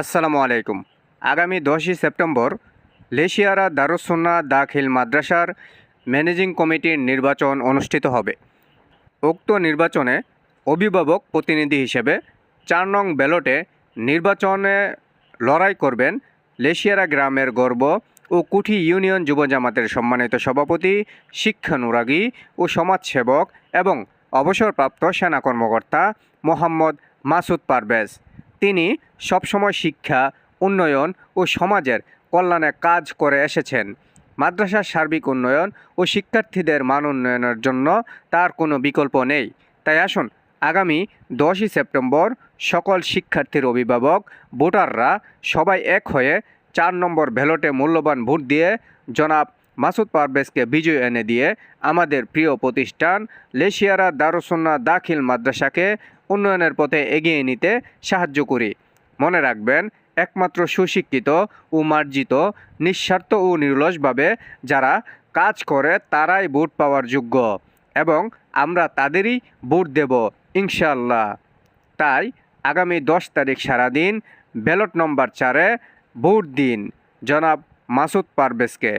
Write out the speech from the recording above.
আসসালামু আলাইকুম। আগামী দশই সেপ্টেম্বর লেশিয়ারা দারুসুন্না দাখিল মাদ্রাসার ম্যানেজিং কমিটির নির্বাচন অনুষ্ঠিত হবে। উক্ত নির্বাচনে অভিভাবক প্রতিনিধি হিসেবে চার নং ব্যালটে নির্বাচনে লড়াই করবেন লেশিয়ারা গ্রামের গর্ব ও কুঠি ইউনিয়ন যুব জামাতের সম্মানিত সভাপতি শিক্ষানুরাগী ও সমাজসেবক এবং অবসরপ্রাপ্ত সেনা কর্মকর্তা মোহাম্মদ মাসুদ পারভেজ। তিনি সবসময় শিক্ষা, উন্নয়ন ও সমাজের কল্যাণে কাজ করে এসেছেন। মাদ্রাসার সার্বিক উন্নয়ন ও শিক্ষার্থীদের মান উন্নয়নের জন্য তার কোনো বিকল্প নেই। তাই আসুন, আগামী দশই সেপ্টেম্বর সকল শিক্ষার্থীর অভিভাবক, ভোটাররা সবাই এক হয়ে চার নম্বর ব্যালটে মূল্যবান ভোট দিয়ে জনাব মাসুদ পারভেজকে বিজয় এনে দিয়ে আমাদের প্রিয় প্রতিষ্ঠান লেশিয়ারা দারুসুন্না দাখিল মাদ্রাসাকে উন্নয়নের পথে এগিয়ে নিতে সাহায্য করি। মনে রাখবেন, একমাত্র সুশিক্ষিত ও মার্জিত, নিঃস্বার্থ ও নির্লসভাবে যারা কাজ করে তারাই ভোট পাওয়ার যোগ্য এবং আমরা তাদেরই ভোট দেব ইনশাল্লাহ তাই আগামী দশ তারিখ সারাদিন ব্যালট নম্বর চারে ভোট দিন, জনাব মাসুদ পারভেজকে।